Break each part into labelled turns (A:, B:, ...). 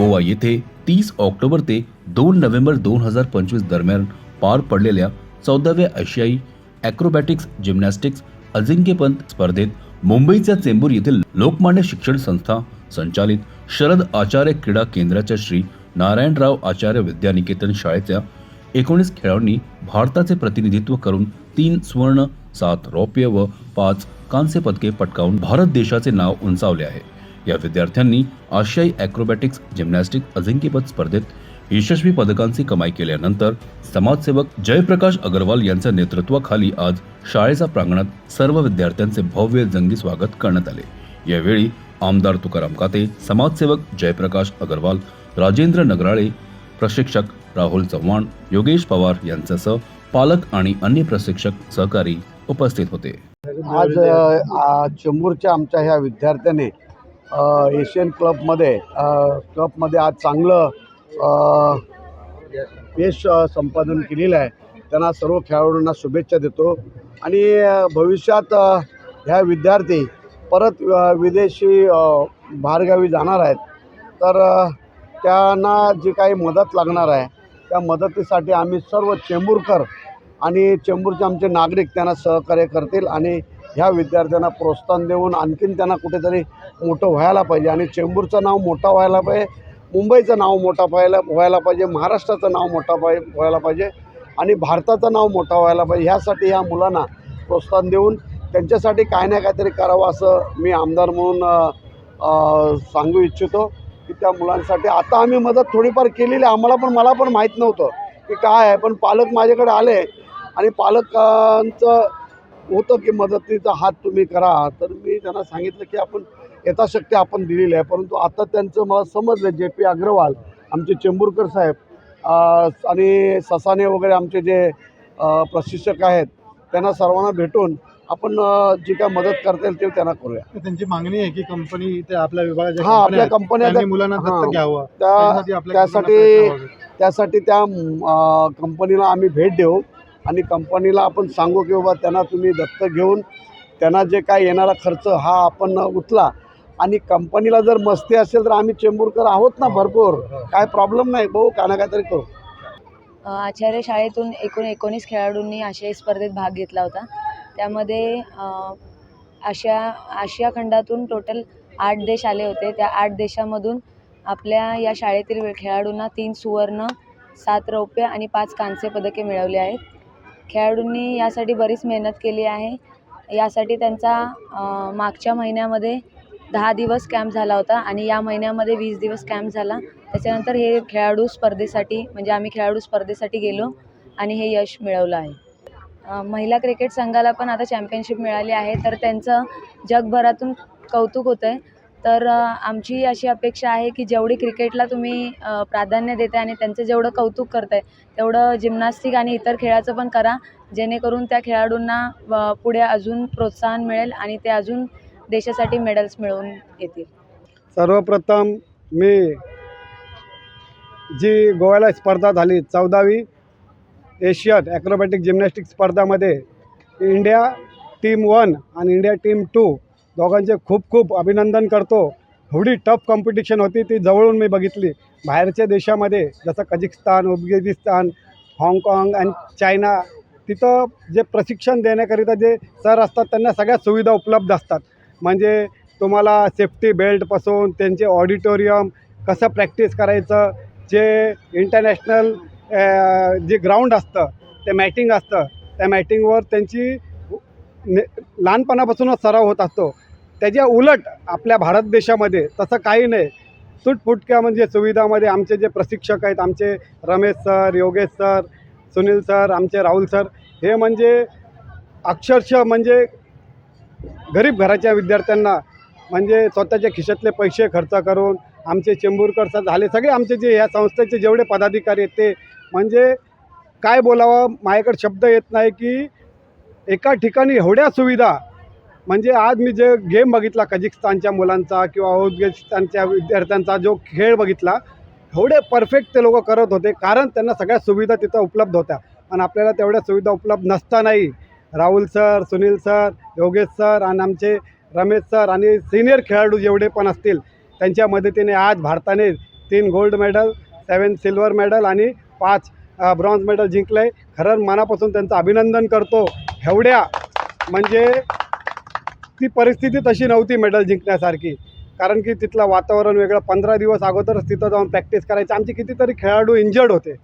A: गोवा येथे तीस ऑक्टोबर ते दोन नोव्हेंबर दोन हजार पंचवीस दरम्यान पार पडलेल्या चौदाव्या आशियाई ॲक्रोबॅटिक्स जिम्नॅस्टिक्स अजिंक्यपद स्पर्धेत मुंबईच्या चेंबूर येथील लोकमान्य शिक्षण संस्था संचालित शरद आचार्य क्रीडा केंद्राच्या श्री नारायणराव आचार्य विद्यानिकेतन शाळेच्या एकोणीस खेळाडूंनी भारताचे प्रतिनिधित्व करून तीन सुवर्ण सात रौप्य व पाच कांस्य पदके पटकावून भारत देशाचे नाव उंचावले आहे. या विद्यार्थ्यांनी आशियाई ॲक्रोबॅटिक्स जिम्नॅस्टिक अजिंक्यपद स्पर्धेत यशस्वी पदकांची कमाई केल्यानंतर समाजसेवक जयप्रकाश अग्रवाल यांच्या नेतृत्वाखाली आज शाळेच्या प्रांगणात सर्व विद्यार्थ्यांचे भव्य जंगी स्वागत करण्यात आले. यावेळी आमदार तुकाराम काते समाजसेवक जयप्रकाश अग्रवाल राजेंद्र नगराळे प्रशिक्षक राहुल चव्हाण योगेश पवार यांच्यासह पालक आणि अन्य प्रशिक्षक सहकारी उपस्थित होते.
B: आज चेंबूरच्या आमच्या ह्या विद्यार्थ्याने एशियन क्लबमध्ये क्लबमध्ये आज चांगलं यश संपादन केलेलं आहे. त्यांना सर्व खेळाडूंना शुभेच्छा देतो. आणि भविष्यात ह्या विद्यार्थी परत विदेशी बाहेरगावी जाणार आहेत. तर त्यांना जी काही मदत लागणार आहे त्या मदतीसाठी आम्ही सर्व चेंबूरकर आणि चेंबूरचे आमचे नागरिक त्यांना सहकार्य करतील आणि ह्या विद्यार्थ्यांना प्रोत्साहन देऊन आणखीन त्यांना कुठेतरी मोठं व्हायला पाहिजे. आणि चेंबूरचं नाव मोठं व्हायला पाहिजे मुंबईचं नाव मोठा व्हायला व्हायला पाहिजे महाराष्ट्राचं नाव मोठा पाहि व्हायला पाहिजे आणि भारताचं नाव मोठं व्हायला पाहिजे. ह्यासाठी ह्या मुलांना प्रोत्साहन देऊन त्यांच्यासाठी काय ना काहीतरी करावं असं मी आमदार म्हणून सांगू इच्छितो की त्या मुलांसाठी. आता आम्ही मदत थोडीफार केलेली आहे. आम्हाला पण मला पण माहीत नव्हतं की काय आहे पण पालक माझ्याकडे आले आणि पालकांचं होतं की मदतीचा हात तुम्ही करा. तर मी त्यांना सांगितलं की आपण यथाशक्ती आपण दिलेली आहे. परंतु आता त्यांचं मला समजलं जे पी अग्रवाल आमचे चेंबूरकर साहेब आणि ससाने वगैरे आमचे जे प्रशिक्षक आहेत त्यांना सर्वांना भेटून आपण जी काय मदत करता येईल ते त्यांना करूया.
C: त्यांची मागणी आहे की कंपनी इथे आपल्या विभागाच्या
B: हा, आपल्या
C: कंपन्या मुलांना घ्यावं.
B: त्या
C: त्यासाठी
B: त्यासाठी त्या कंपनीला आम्ही भेट देऊ. आणि कंपनीला आपण सांगू की बाबा त्यांना तुम्ही दत्तक घेऊन त्यांना जे काय येणारा खर्च हा आपण उचला. आणि कंपनीला जर मस्ती असेल तर आम्ही चेंबूरकर आहोत ना भरपूर. काय प्रॉब्लेम नाही. भाऊ काय ना काहीतरी करू.
D: आचार्य शाळेतून एकूण एकोणीस खेळाडूंनी आशियाई स्पर्धेत भाग घेतला होता. त्यामध्ये आशिया आशिया खंडातून टोटल आठ देश आले होते. त्या आठ देशामधून आपल्या या शाळेतील खेळाडूंना तीन सुवर्ण सात रौप्य आणि पाच कांस्य पदके मिळवली आहेत. खेळाडूंनी यासाठी बरीच मेहनत केली आहे. यासाठी त्यांचा मागच्या महिन्यामध्ये दहा दिवस कॅम्प झाला होता आणि या महिन्यामध्ये वीस दिवस कॅम्प झाला. त्याच्यानंतर हे खेळाडू स्पर्धेसाठी म्हणजे आम्ही खेळाडू स्पर्धेसाठी गेलो आणि हे यश मिळवलं आहे. महिला क्रिकेट संघाला पण आता चॅम्पियनशिप मिळाली आहे. तर त्यांचं जगभरातून कौतुक होतं आहे तर आमची अशी अपेक्षा आहे की जेवढी क्रिकेटला तुम्ही प्राधान्य देते आणि त्यांचं जेवढं कौतुक करताय तेवढं जिम्नॅस्टिक आणि इतर खेळाचं पण करा जेणेकरून त्या खेळाडूंना पुढे अजून प्रोत्साहन मिळेल आणि ते अजून देशासाठी मेडल्स मिळवून येतील.
B: सर्वप्रथम मी जी गोव्याला स्पर्धा झाली चौदावी एशियन ॲक्रोबॅटिक जिम्नॅस्टिक स्पर्धामध्ये इंडिया टीम वन आणि इंडिया टीम टू दोघांचे खूप खूप अभिनंदन करतो. एवढी टफ कॉम्पिटिशन होती ती जवळून मी बघितली. बाहेरच्या देशामध्ये जसं कझिकस्तान उझबेकिस्तान हाँगकाँग आणि चायना तिथं जे प्रशिक्षण देण्याकरिता जे सर असतात त्यांना सगळ्या सुविधा उपलब्ध असतात. म्हणजे तुम्हाला सेफ्टी बेल्टपासून त्यांचे ऑडिटोरियम कसं प्रॅक्टिस करायचं जे इंटरनॅशनल जे ग्राउंड असतं ते मॅटिंग असतं त्या मॅटिंगवर त्यांची ने लहानपणापासूनच सराव होत असतो. त्याच्या उलट आपल्या भारत देशामध्ये तसं काही नाही. तुटफुटक्या म्हणजे सुविधामध्ये आमचे जे प्रशिक्षक आहेत आमचे Ramesh sir Yogesh sir Sunil sir आमचे राहुल सर हे म्हणजे अक्षरशः म्हणजे गरीब घराच्या विद्यार्थ्यांना म्हणजे स्वतःच्या खिशातले पैसे खर्च करून आमचे चेंबूरकर सर झाले. सगळे आमचे जे या संस्थेचे जेवढे पदाधिकारी आहेत ते म्हणजे काय बोलावं? माझ्याकडे शब्द येत नाही की एका ठिकाणी एवढ्या सुविधा म्हणजे आज मी जे गेम बघितला कझिकिस्तानच्या मुलांचा किंवा उझबेकिस्तानच्या विद्यार्थ्यांचा जो खेळ बघितला एवढे परफेक्ट ते लोक करत होते. कारण त्यांना सगळ्या सुविधा तिथं उपलब्ध होत्या. आणि आपल्याला तेवढ्या सुविधा उपलब्ध नसतानाही Rahul sir Sunil sir Yogesh sir आणि आमचे रमेश सर आणि सिनियर खेळाडू जेवढे पण असतील त्यांच्या मदतीने आज भारताने तीन gold medal seven silver medal आणि पाच ब्रॉन्झ मेडल जिंकलं. आहे खरं मनापासून त्यांचं अभिनंदन करतो. एवढ्या म्हणजे ती परिस्थिती तशी नव्हती मेडल जिंकण्यासारखी. कारण की तिथलं वातावरण वेगळं. पंधरा दिवस अगोदरच तिथं जाऊन प्रॅक्टिस करायची. आमचे कितीतरी खेळाडू इंजर्ड होते.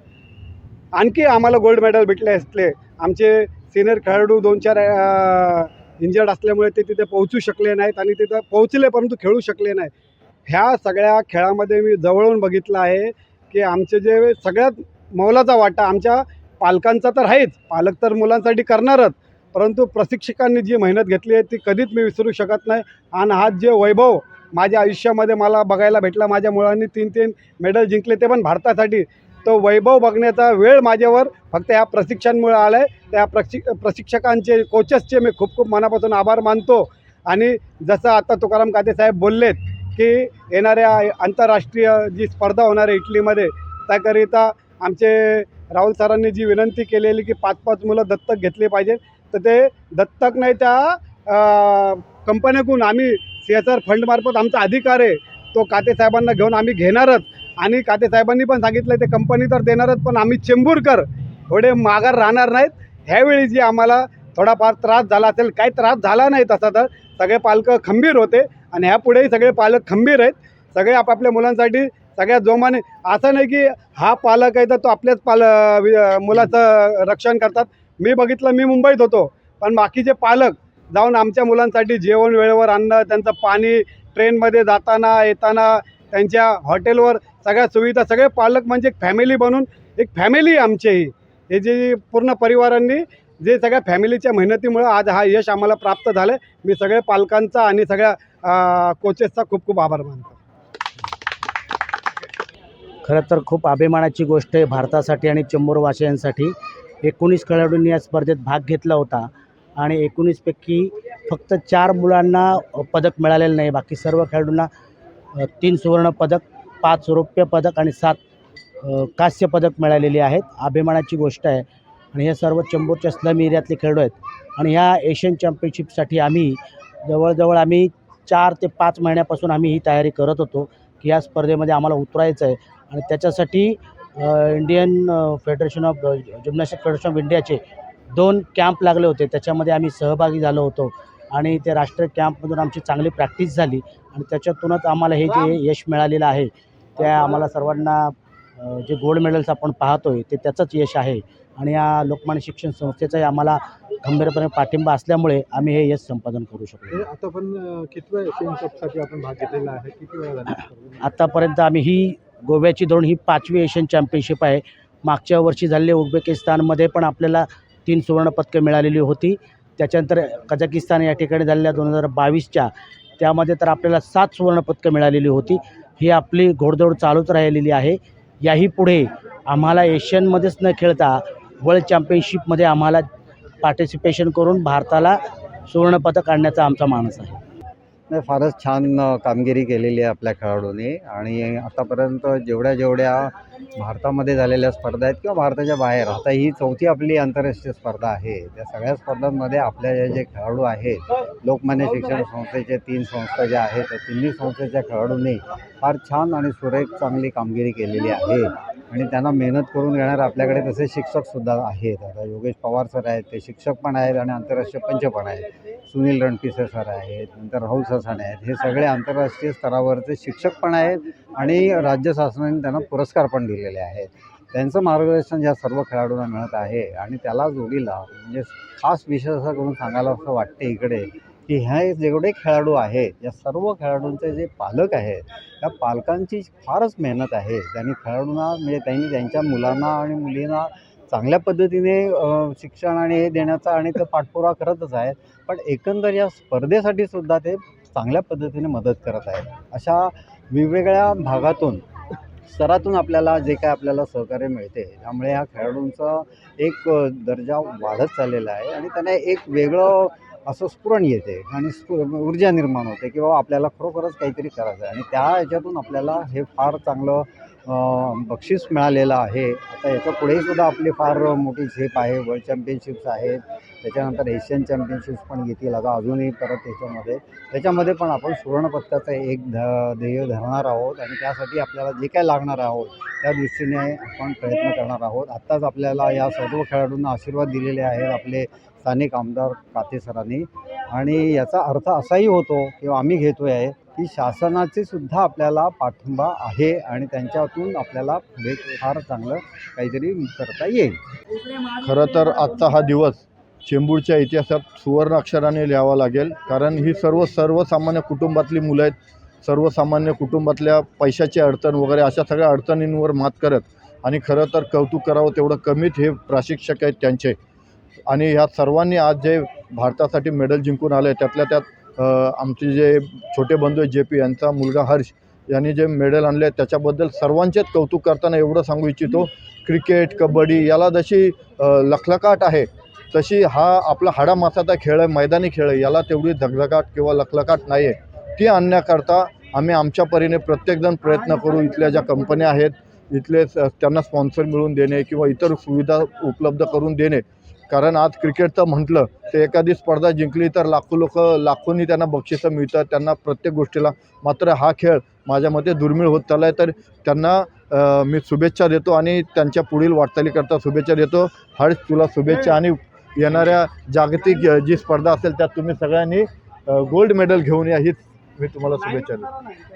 B: आणखी आम्हाला गोल्ड मेडल भेटले असले. आमचे सिनियर खेळाडू दोन चार इंजर्ड असल्यामुळे ते तिथे पोहोचू शकले नाहीत आणि तिथं पोहोचले परंतु खेळू शकले नाहीत. ह्या सगळ्या खेळामध्ये मी जवळून बघितलं आहे की आमचे जे सगळ्यात मोलाचा वाटा आमच्या पालकांचा तर आहेच. पालक तर मुलांसाठी करणारच. परंतु प्रशिक्षकांनी जी मेहनत घेतली आहे ती कधीच मी विसरू शकत नाही. आणि हा जे वैभव माझ्या आयुष्यामध्ये मला बघायला भेटला माझ्या मुलांनी तीन तीन मेडल जिंकले ते पण भारतासाठी. तो वैभव बघण्याचा वेळ माझ्यावर फक्त ह्या प्रशिक्षणामुळे आला आहे त्या प्रशिक प्रशिक्षकांचे कोचेसचे मी खूप खूप मनापासून आभार मानतो. आणि जसं आता तुकाराम काते साहेब बोललेत की येणाऱ्या आंतरराष्ट्रीय जी स्पर्धा होणार आहे इटलीमध्ये त्याकरिता आमचे राहुल सरांनी जी विनंती केलेली की पाच पाच मुलं दत्तक घेतली पाहिजे. तर ते दत्तक नाही त्या कंपनीकडून कंपन्याकडून आम्ही सी एस आर फंडमार्फत आमचा अधिकार आहे. तो काते साहेबांना घेऊन आम्ही घेणारच. आणि काते साहेबांनी पण सांगितलं ते कंपनी तर देणारच पण आम्ही चेंबूरकर थोडे माघार राहणार नाहीत. ह्यावेळी जी आम्हाला थोडाफार त्रास झाला असेल काही त्रास झाला नाही तसा तर सगळे पालक खंबीर होते. आणि ह्यापुढेही सगळे पालक खंबीर आहेत. सगळे आपापल्या मुलांसाठी सगळ्या जोमाने असं नाही की हा पालक आहे तर तो आपल्याच पाल वि- मुलाचं रक्षण करतात. मी बघितलं मी मुंबईत होतो. पण बाकीचे पालक जाऊन आमच्या मुलांसाठी जेवण वेळेवर आणणं त्यांचं पाणी ट्रेनमध्ये जाताना येताना त्यांच्या हॉटेलवर सगळ्या सुविधा सगळे पालक म्हणजे एक फॅमिली बनून एक फॅमिली आमची ही हे जे पूर्ण परिवारांनी जे सगळ्या फॅमिलीच्या मेहनतीमुळं आज हा यश आम्हाला प्राप्त झालं आहे मी सगळ्या पालकांचा आणि सगळ्या कोचेसचा खूप खूप आभार मानतो.
E: खरं तर खूप अभिमानाची गोष्ट आहे भारतासाठी आणि चेंबूरवासियांसाठी. एकोणीस खेळाडूंनी या स्पर्धेत भाग घेतला होता. आणि एकोणीसपैकी फक्त चार मुलांना पदक मिळालेलं नाही. बाकी सर्व खेळाडूंना तीन सुवर्ण पदक पाच रौप्य पदक आणि सात अ, कांस्य पदक मिळालेली आहेत. अभिमानाची गोष्ट आहे. आणि हे सर्व चेंबूरच्या स्लम एरियातले खेळाडू आहेत. आणि ह्या एशियन चॅम्पियनशिपसाठी आम्ही जवळजवळ आम्ही चार ते पाच महिन्यापासून आम्ही ही तयारी करत होतो की या स्पर्धेमध्ये आम्हाला उतरायचं आहे. आणि त्याच्यासाठी Indian federation of gymnastic federation of इंडियाचे दोन कॅम्प लागले होते. त्याच्यामध्ये आम्ही सहभागी झालो होतो. आणि ते राष्ट्रीय कॅम्पमधून आमची चांगली प्रॅक्टिस झाली. आणि त्याच्यातूनच आम्हाला हे जे यश मिळालेलं आहे त्या आम्हाला सर्वांना जे गोल्ड मेडल्स आपण पाहतो आहे ते त्याचंच यश आहे. आणि या लोकमान्य शिक्षण संस्थेचाही आम्हाला खंबीरपणे पाठिंबा असल्यामुळे आम्ही हे यश संपादन करू शकतो
C: आता पण आपण भाग घेतलेला आहे? किती वेळा?
E: आत्तापर्यंत आम्ही ही गोव्याची धरून ही पाचवी एशियन चॅम्पियनशिप आहे. मागच्या वर्षी झालेले उझबेकिस्तानमध्ये पण आपल्याला तीन सुवर्णपदकं मिळालेली होती. त्याच्यानंतर कझाकिस्तान या ठिकाणी झालेल्या दोन हजार बावीसच्या त्यामध्ये तर आपल्याला सात सुवर्णपदकं मिळालेली होती. ही आपली घोडदौड चालूच राहिलेली आहे. याही पुढे आम्हाला एशियनमध्येच न खेळता वर्ल्ड चॅम्पियनशिपमध्ये आम्हाला पार्टिसिपेशन करून भारताला सुवर्णपदक आणण्याचा आमचा मानस आहे.
F: नाही फारच छान कामगिरी केलेली आहे आपल्या खेळाडूंनी. आणि आतापर्यंत जेवढ्या जेवढ्या भारतामध्ये झालेल्या स्पर्धा आहेत किंवा भारताच्या बाहेर आता ही चौथी आपली आंतरराष्ट्रीय स्पर्धा आहे. त्या सगळ्या स्पर्धांमध्ये आपल्या जे जे खेळाडू आहेत लोकमान्य शिक्षण संस्थेचे तीन संस्था ज्या आहेत त्या तिन्ही संस्थेच्या खेळाडूंनी फार छान आणि सुरेख चांगली कामगिरी केलेली आहे. आणि त्यांना मेहनत करून घेणारे आपल्याकडे तसे शिक्षकसुद्धा आहेत. आता योगेश पवार सर आहेत ते शिक्षक पण आहेत आणि आंतरराष्ट्रीय पंच पण आहेत. सुनील रणपिसे सर आहेत नंतर राहुल ससाणे आहेत हे सगळे आंतरराष्ट्रीय स्तरावरचे शिक्षक पण आहेत आणि राज्य शासनाने त्यांना पुरस्कार पण दिलेले आहेत. त्यांचं मार्गदर्शन या सर्व खेळाडूंना मिळत आहे आणि त्याला जोडीला म्हणजे खास विशेष असं करून सांगायला असं वाटते इकडे की ह्या जेवढे खेळाडू आहेत या सर्व खेळाडूंचे जे पालक आहेत त्या पालकांची फारच मेहनत आहे. त्यांनी खेळाडूंना म्हणजे त्यांनी त्यांच्या मुलांना आणि मुलींना चांगल्या पद्धतीने शिक्षण आणि हे देण्याचा आणि ते पाठपुरावा करतच आहेत. पण एकंदर या स्पर्धेसाठी सुद्धा ते चांगल्या पद्धतीने मदत करत आहेत. अशा वेगवेगळ्या भागातून स्तरातून आपल्याला जे काय आपल्याला सहकार्य मिळते त्यामुळे ह्या खेळाडूंचा एक दर्जा वाढत चाललेला आहे आणि त्यांना एक वेगळं असं स्फुरण येते आणि स्फु ऊर्जा निर्माण होते की बाबा आपल्याला खरोखरच काहीतरी करायचं आहे आणि त्या ह्याच्यातून आपल्याला हे फार चांगलं बक्षीस मिळालेलं आहे. आता याच्या पुढेही सुद्धा आपली फार मोठी झेप आहे. वर्ल्ड चॅम्पियनशिप्स आहेत. त्याच्यानंतर एशियन चॅम्पियनशिप्स पण येतील आता अजूनही परत त्याच्यामध्ये. त्याच्यामध्ये पण आपण सुवर्णपत्काचं एक ध ध्येय धरणार आहोत आणि त्यासाठी आपल्याला जे काय लागणार आहोत त्या दृष्टीने आपण प्रयत्न करणार आहोत. आत्ताच आपल्याला या सर्व खेळाडूंना आशीर्वाद दिलेले आहेत आपले स्थानिक आमदार काते सरांनी. आणि याचा अर्थ असाही होतो किंवा आम्ही घेतो आहे की शासनाचे सुद्धा आपल्याला पाठिंबा आहे आणि त्यांच्यातून आपल्याला पुढे फार चांगलं काहीतरी करता येईल.
C: खरं तर आजचा हा दिवस चेंबूरच्या इतिहासात सुवर्ण अक्षराने लिहावा लागेल. कारण ही सर्व सर्वसामान्य कुटुंबातली मुलं आहेत. सर्वसामान्य कुटुंबातल्या पैशाची अडचण वगैरे अशा सगळ्या अडचणींवर मात करत आणि खरं तर कौतुक करावं तेवढं कमीत हे प्रशिक्षक आहेत त्यांचे. आणि ह्या सर्वांनी आज जे भारतासाठी मेडल जिंकून आले त्यातल्या त्यात आमचे जे छोटे बंधू आहेत जे पी यांचा मुलगा हर्ष यांनी जे मेडल आणले त्याच्याबद्दल सर्वांचेच कौतुक करताना एवढं सांगू इच्छितो. क्रिकेट कबड्डी याला जशी लखलकाट आहे तशी हा आपला हाडामासाचा खेळ आहे मैदानी खेळ आहे याला तेवढी धगधगाट किंवा लखलकाट नाही आहे ती आणण्याकरता आम्ही आमच्या परीने प्रत्येकजण प्रयत्न करू इथल्या ज्या कंपन्या आहेत इथले त्यांना स्पॉन्सर मिळवून देणे किंवा इतर सुविधा उपलब्ध करून देणे कारण आज क्रिकेटचं म्हटलं तर एखादी स्पर्धा जिंकली तर लाखो लोक लाखोंनी त्यांना बक्षिसं मिळतात त्यांना प्रत्येक गोष्टीला. मात्र हा खेळ माझ्या मते दुर्मिळ होत चालला आहे तर त्यांना मी शुभेच्छा देतो आणि त्यांच्या पुढील वाटचालीकरता शुभेच्छा देतो. हर्ष तुला शुभेच्छा आणि येणाऱ्या जागतिक जी स्पर्धा असेल त्यात तुम्ही सगळ्यांनी गोल्ड मेडल घेऊन या हीच मी तुम्हाला शुभेच्छा देतो.